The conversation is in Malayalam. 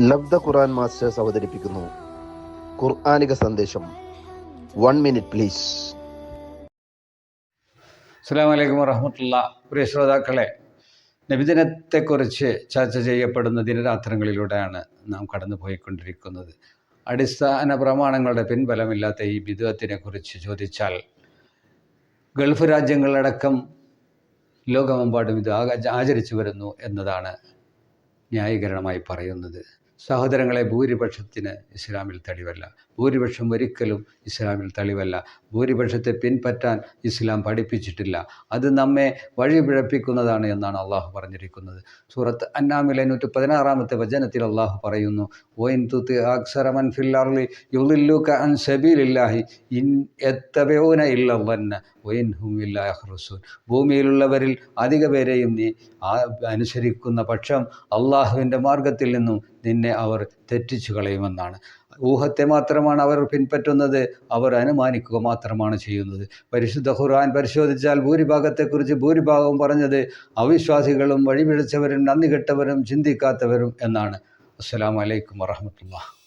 ലബ്ധ ഖുർആൻ മാസ്റ്റേഴ്സ് അവതരിപ്പിക്കുന്നു. ഖുർആാനിക സന്ദേശം. വൺ മിനിറ്റ് പ്ലീസ് അസ്സാം വലൈക്കും വറഹമത്തുള്ള. പ്രിയ ശ്രോതാക്കളെ നബിദിനത്തെക്കുറിച്ച് ചർച്ച ചെയ്യപ്പെടുന്ന ദിനരാത്രങ്ങളിലൂടെയാണ് നാം കടന്നു പോയിക്കൊണ്ടിരിക്കുന്നത് അടിസ്ഥാന പ്രമാണങ്ങളുടെ പിൻബലമില്ലാത്ത ഈ ബിദുവത്തിനെക്കുറിച്ച് ചോദിച്ചാൽ ഗൾഫ് രാജ്യങ്ങളടക്കം ലോകമെമ്പാടും ഇത് ആചരിച്ചു വരുന്നു എന്നതാണ് ന്യായീകരണമായി പറയുന്നത്. സഹോദരങ്ങളെ ഭൂരിപക്ഷത്തിന് ഇസ്ലാമിൽ തെളിവല്ല. ഭൂരിപക്ഷം ഒരിക്കലും ഇസ്ലാമിൽ തെളിവല്ല. ഭൂരിപക്ഷത്തെ പിൻപറ്റാൻ ഇസ്ലാം പഠിപ്പിച്ചിട്ടില്ല. അത് നമ്മെ വഴിപിഴപ്പിക്കുന്നതാണ് എന്നാണ് അള്ളാഹു പറഞ്ഞിരിക്കുന്നത്. സൂറത്ത് അന്നാമിലെ നൂറ്റി പതിനാറാമത്തെ വചനത്തിൽ അള്ളാഹു പറയുന്നു ഓയിൻ തുത്ത് അക്സരമൻ ഫില്ലർലി യുലില്ലൂക്ക അൻ സബീലില്ലാഹി ഇൻ എത്തവയോന ഇല്ലവന്ന ഒയിൻ ഹുമില്ല ഭൂമിയിലുള്ളവരിൽ അധിക പേരെയും നീ അനുസരിക്കുന്ന പക്ഷം അള്ളാഹുവിന്റെ മാർഗത്തിൽ നിന്നും നിന്നെ അവർ തെറ്റിച്ചു കളയുമെന്നാണ്. ഊഹത്തെ മാത്രമാണ് അവർ പിൻപറ്റുന്നത് അവർ അനുമാനിക്കുക മാത്രമാണ് ചെയ്യുന്നത്. പരിശുദ്ധ ഖുർആൻ പരിശോധിച്ചാൽ ഭൂരിഭാഗത്തെക്കുറിച്ച് ഭൂരിഭാഗവും പറഞ്ഞത് അവിശ്വാസികളും വഴിപിഴച്ചവരും നന്ദി കെട്ടവരും ചിന്തിക്കാത്തവരും എന്നാണ്. അസ്സലാമു അലൈക്കും വറഹമത്തുള്ള